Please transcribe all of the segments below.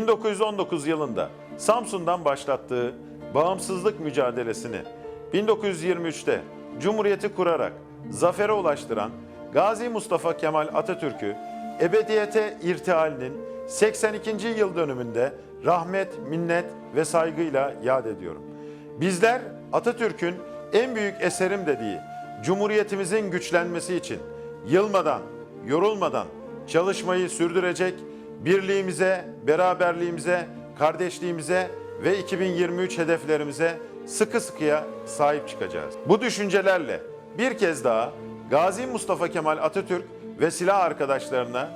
1919 yılında Samsun'dan başlattığı bağımsızlık mücadelesini 1923'te Cumhuriyeti kurarak zafere ulaştıran Gazi Mustafa Kemal Atatürk'ü ebediyete irtihalinin 82. yıl dönümünde rahmet, minnet ve saygıyla yad ediyorum. Bizler Atatürk'ün en büyük eserim dediği Cumhuriyetimizin güçlenmesi için yılmadan, yorulmadan çalışmayı sürdürecek, birliğimize, beraberliğimize, kardeşliğimize ve 2023 hedeflerimize sıkı sıkıya sahip çıkacağız. Bu düşüncelerle bir kez daha Gazi Mustafa Kemal Atatürk ve silah arkadaşlarına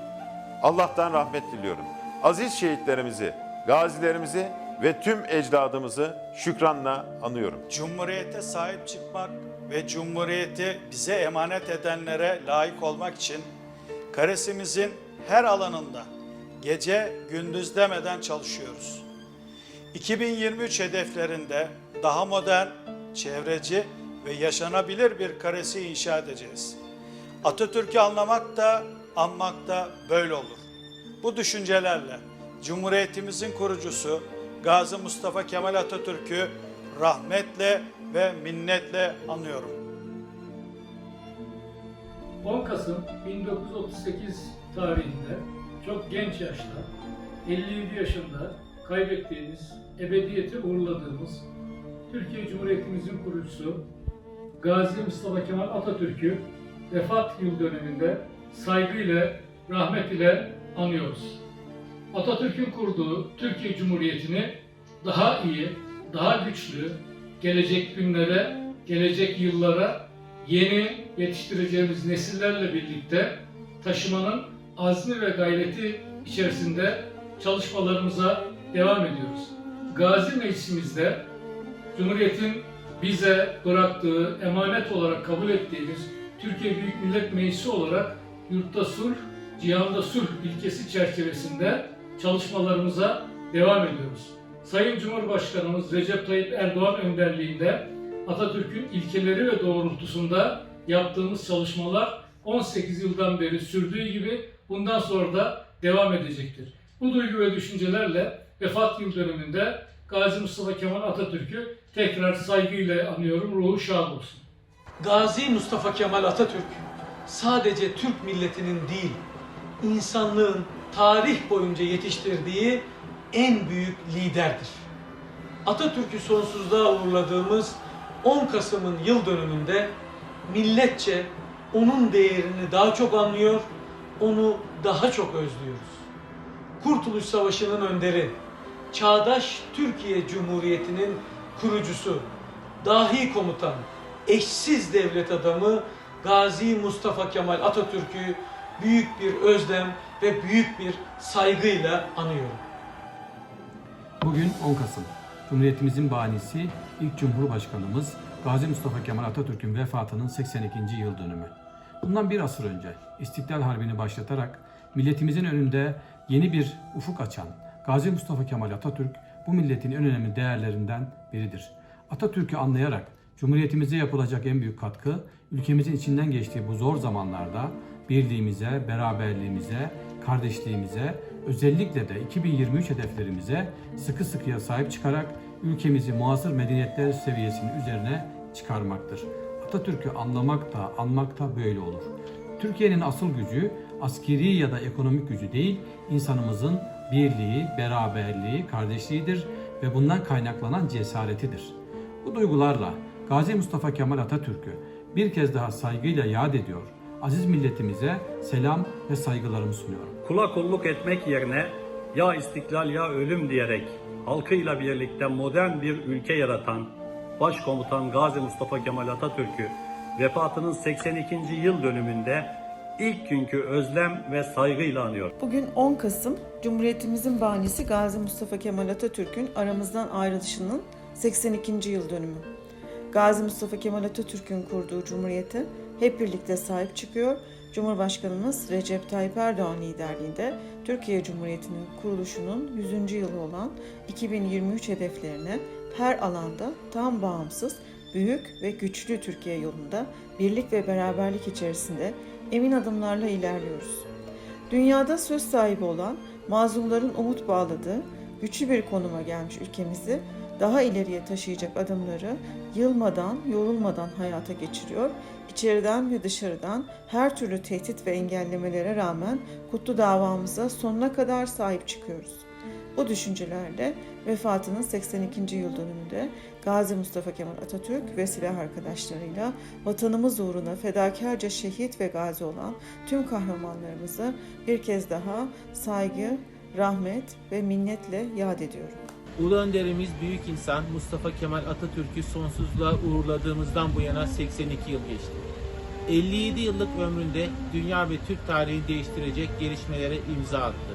Allah'tan rahmet diliyorum. Aziz şehitlerimizi, gazilerimizi ve tüm ecdadımızı şükranla anıyorum. Cumhuriyete sahip çıkmak ve Cumhuriyeti bize emanet edenlere layık olmak için karesimizin her alanında gece gündüz demeden çalışıyoruz. 2023 hedeflerinde daha modern, çevreci ve yaşanabilir bir karesi inşa edeceğiz. Atatürk'ü anlamak da anmak da böyle olur. Bu düşüncelerle Cumhuriyetimizin kurucusu Gazi Mustafa Kemal Atatürk'ü rahmetle ve minnetle anıyorum. 10 Kasım 1938 tarihinde çok genç yaşta 57 yaşında kaybettiğimiz, ebediyete uğurladığımız Türkiye Cumhuriyetimizin kurucusu Gazi Mustafa Kemal Atatürk'ü vefat yıl dönümünde saygıyla, rahmet ile anıyoruz. Atatürk'ün kurduğu Türkiye Cumhuriyeti'ni daha iyi, daha güçlü, gelecek günlere, gelecek yıllara yeni yetiştireceğimiz nesillerle birlikte taşımanın azmi ve gayreti içerisinde çalışmalarımıza devam ediyoruz. Gazi Meclisimizde Cumhuriyet'in bize bıraktığı emanet olarak kabul ettiğimiz Türkiye Büyük Millet Meclisi olarak yurtta sulh, cihanda sulh ilkesi çerçevesinde çalışmalarımıza devam ediyoruz. Sayın Cumhurbaşkanımız Recep Tayyip Erdoğan önderliğinde Atatürk'ün ilkeleri ve doğrultusunda yaptığımız çalışmalar 18 yıldan beri sürdüğü gibi bundan sonra da devam edecektir. Bu duygu ve düşüncelerle vefat yıl dönümünde Gazi Mustafa Kemal Atatürk'ü tekrar saygıyla anıyorum. Ruhu şad olsun. Gazi Mustafa Kemal Atatürk sadece Türk milletinin değil, insanlığın tarih boyunca yetiştirdiği en büyük liderdir. Atatürk'ü sonsuzluğa uğurladığımız 10 Kasım'ın yıl dönümünde milletçe onun değerini daha çok anlıyor, onu daha çok özlüyoruz. Kurtuluş Savaşı'nın önderi, çağdaş Türkiye Cumhuriyeti'nin kurucusu, dahi komutan, eşsiz devlet adamı Gazi Mustafa Kemal Atatürk'ü büyük bir özlem ve büyük bir saygıyla anıyorum. Bugün 10 Kasım. Cumhuriyetimizin banisi ilk Cumhurbaşkanımız Gazi Mustafa Kemal Atatürk'ün vefatının 82. yıl dönümü. Bundan bir asır önce İstiklal Harbi'ni başlatarak milletimizin önünde yeni bir ufuk açan Gazi Mustafa Kemal Atatürk bu milletin en önemli değerlerinden biridir. Atatürk'ü anlayarak Cumhuriyetimize yapılacak en büyük katkı ülkemizin içinden geçtiği bu zor zamanlarda birliğimize, beraberliğimize, kardeşliğimize, özellikle de 2023 hedeflerimize sıkı sıkıya sahip çıkarak ülkemizi muasır medeniyetler seviyesinin üzerine çıkarmaktır. Atatürk'ü anlamak da, anmak da böyle olur. Türkiye'nin asıl gücü askeri ya da ekonomik gücü değil, insanımızın birliği, beraberliği, kardeşliğidir ve bundan kaynaklanan cesaretidir. Bu duygularla Gazi Mustafa Kemal Atatürk'ü bir kez daha saygıyla yad ediyor. Aziz milletimize selam ve saygılarımı sunuyorum. kula kulluk etmek yerine ya istiklal ya ölüm diyerek halkıyla birlikte modern bir ülke yaratan Başkomutan Gazi Mustafa Kemal Atatürk'ü vefatının 82. yıl dönümünde ilk günkü özlem ve saygıyla anıyor. Bugün 10 Kasım, Cumhuriyetimizin banisi Gazi Mustafa Kemal Atatürk'ün aramızdan ayrılışının 82. yıl dönümü. Gazi Mustafa Kemal Atatürk'ün kurduğu Cumhuriyete hep birlikte sahip çıkıyor. Cumhurbaşkanımız Recep Tayyip Erdoğan liderliğinde Türkiye Cumhuriyeti'nin kuruluşunun 100. yılı olan 2023 hedeflerine her alanda tam bağımsız, büyük ve güçlü Türkiye yolunda birlik ve beraberlik içerisinde emin adımlarla ilerliyoruz. Dünyada söz sahibi olan, mazlumların umut bağladığı, güçlü bir konuma gelmiş ülkemizi daha ileriye taşıyacak adımları yılmadan, yorulmadan hayata geçiriyor. İçeriden ve dışarıdan her türlü tehdit ve engellemelere rağmen kutlu davamıza sonuna kadar sahip çıkıyoruz. Bu düşüncelerle vefatının 82. yıl dönümünde Gazi Mustafa Kemal Atatürk ve silah arkadaşlarıyla vatanımız uğruna fedakarca şehit ve gazi olan tüm kahramanlarımızı bir kez daha saygı, rahmet ve minnetle yad ediyorum. Ulu önderimiz büyük insan Mustafa Kemal Atatürk'ü sonsuzluğa uğurladığımızdan bu yana 82 yıl geçti. 57 yıllık ömründe dünya ve Türk tarihini değiştirecek gelişmelere imza attı.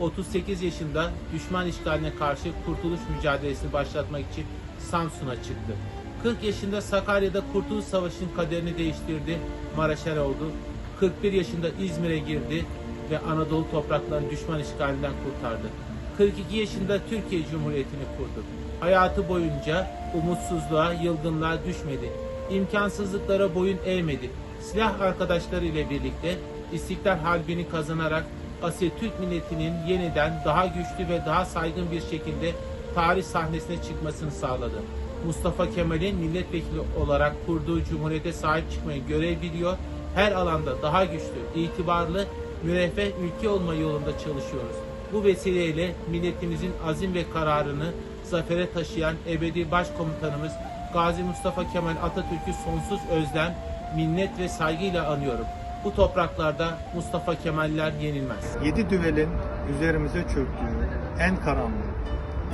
38 yaşında düşman işgaline karşı kurtuluş mücadelesini başlatmak için Samsun'a çıktı. 40 yaşında Sakarya'da Kurtuluş Savaşı'nın kaderini değiştirdi, Maraşer oldu. 41 yaşında İzmir'e girdi ve Anadolu topraklarını düşman işgalinden kurtardı. 42 yaşında Türkiye Cumhuriyeti'ni kurdu. Hayatı boyunca umutsuzluğa, yılgınlığa düşmedi. İmkansızlıklara boyun eğmedi. Silah arkadaşları ile birlikte İstiklal Harbi'ni kazanarak asil Türk milletinin yeniden daha güçlü ve daha saygın bir şekilde tarih sahnesine çıkmasını sağladı. Mustafa Kemal'in milletvekili olarak kurduğu cumhuriyete sahip çıkmayı görev biliyor. Her alanda daha güçlü, itibarlı, müreffeh ülke olma yolunda çalışıyoruz. Bu vesileyle milletimizin azim ve kararını zafere taşıyan ebedi başkomutanımız Gazi Mustafa Kemal Atatürk'ü sonsuz özlem, minnet ve saygıyla anıyorum. Bu topraklarda Mustafa Kemaller yenilmez. yedi düvelin üzerimize çöktüğü en karanlık,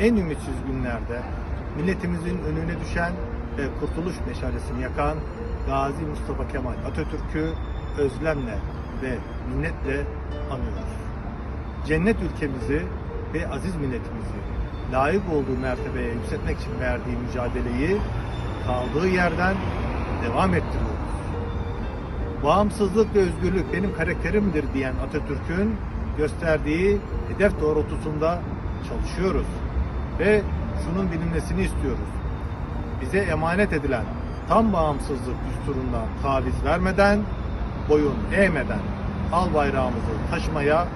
en ümitsiz günlerde milletimizin önüne düşen ve kurtuluş meşalesini yakan Gazi Mustafa Kemal Atatürk'ü özlemle ve minnetle anıyoruz. Cennet ülkemizi ve aziz milletimizi layık olduğu mertebeye yükseltmek için verdiği mücadeleyi kaldığı yerden devam ettiriyoruz bağımsızlık ve özgürlük benim karakterimdir diyen Atatürk'ün gösterdiği hedef doğrultusunda çalışıyoruz. Ve şunun bilinmesini istiyoruz. Bize emanet edilen tam bağımsızlık düsturundan taviz vermeden, boyun eğmeden al bayrağımızı taşımaya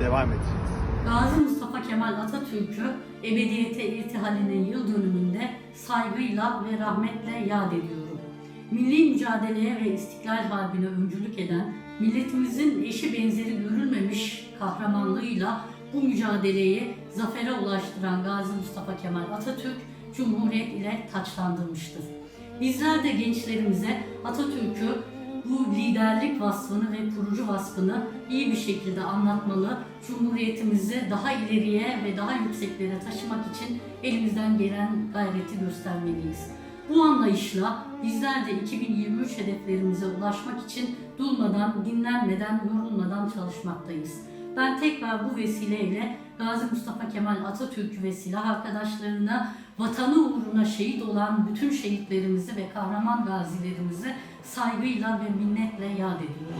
devam edeceğiz. Gazi Mustafa Kemal Atatürk'ü ebediyete irtihalinin yıl dönümünde saygıyla ve rahmetle yad ediyorum. Milli mücadeleye ve İstiklal Harbi'ne öncülük eden, milletimizin eşi benzeri görülmemiş kahramanlığıyla bu mücadeleyi zafere ulaştıran Gazi Mustafa Kemal Atatürk, Cumhuriyet ile taçlandırmıştır. Bizler de gençlerimize Atatürk'ü bu liderlik vasfını ve kurucu vasfını iyi bir şekilde anlatmalı, Cumhuriyetimizi daha ileriye ve daha yükseklere taşımak için elimizden gelen gayreti göstermeliyiz. Bu anlayışla bizler de 2023 hedeflerimize ulaşmak için durmadan, dinlenmeden, yorulmadan çalışmaktayız. Ben tekrar bu vesileyle Gazi Mustafa Kemal Atatürk ve silah arkadaşlarına vatanı uğruna şehit olan bütün şehitlerimizi ve kahraman gazilerimizi saygıyla ve minnetle yad ediyorum.